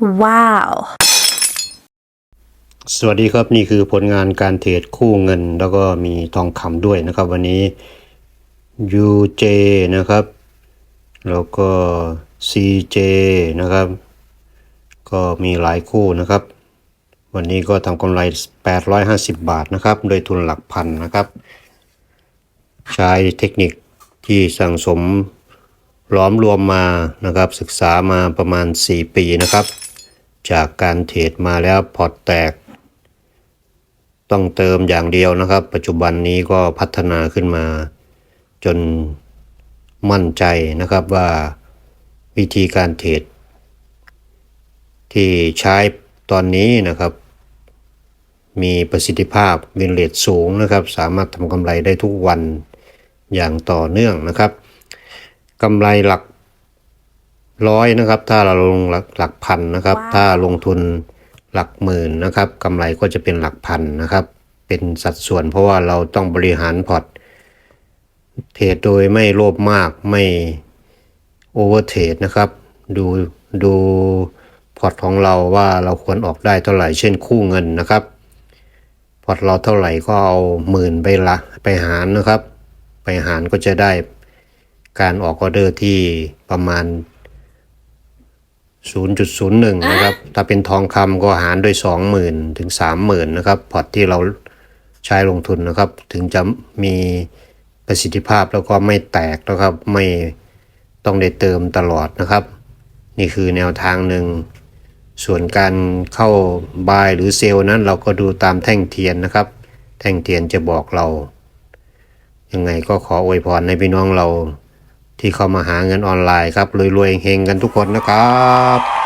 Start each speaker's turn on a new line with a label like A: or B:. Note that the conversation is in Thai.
A: Wow.
B: สวัสดีครับนี่คือผลงานการเทรดคู่เงิน แล้วก็มีทองคำด้วยนะครับ วันนี้ UJ นะครับ แล้วก็ CJ นะครับ ก็มีหลายคู่นะครับ วันนี้ก็ทำกำไร 850 บาทนะครับ โดยทุนหลักพันนะครับ ใช้เทคนิคที่สั่งสมล้อมรวมมานะครับศึกษามาประมาณ 4 ปีนะครับ จากการเทรดมาแล้วพอร์ตแตก ต้องเติมอย่างเดียวนะครับ ปัจจุบันนี้ก็พัฒนาขึ้นมา จนมั่นใจนะครับว่าวิธีการเทรดที่ใช้ตอนนี้นะครับ มีประสิทธิภาพวินเลทสูงนะครับ สามารถทำกำไรได้ทุกวันอย่างต่อเนื่องนะครับกำไรหลัก ร้อยนะครับ ถ้าเราลงหลักหลักพันนะครับ
A: ว้าว
B: ถ้าลงทุนหลักหมื่นนะครับกำไรก็จะเป็นหลักพันนะครับ เป็นสัดส่วนเพราะว่าเราต้องบริหารพอร์ตเทรดโดยไม่โลภมากไม่โอเวอร์เทรดนะครับ ดูดูพอร์ตของเราว่าเราควรออกได้เท่าไหร่เช่นคู่เงินนะครับพอร์ตเราเท่าไหร่ก็เอาหมื่นไปละไปหารนะครับ ไปหารก็จะได้การออกออเดอร์ที่ประมาณ 0.01 นะครับ ถ้าเป็นทองคำก็หารด้วย 20,000 ถึง 30,000 นะครับ พอร์ตที่เราใช้ลงทุนนะครับ ถึงจะมีประสิทธิภาพแล้วก็ไม่แตกนะครับ ไม่ต้องได้เติมตลอดนะครับ นี่คือแนวทางหนึ่ง ส่วนการเข้าบายหรือเซลล์นั้นเราก็ดูตามแท่งเทียนนะครับ แท่งเทียนจะบอกเรา ยังไงก็ขออวยพรให้พี่น้องเรา ที่เข้ามาหาเงินออนไลน์ครับรวยๆเฮงๆกันทุกคนนะครับ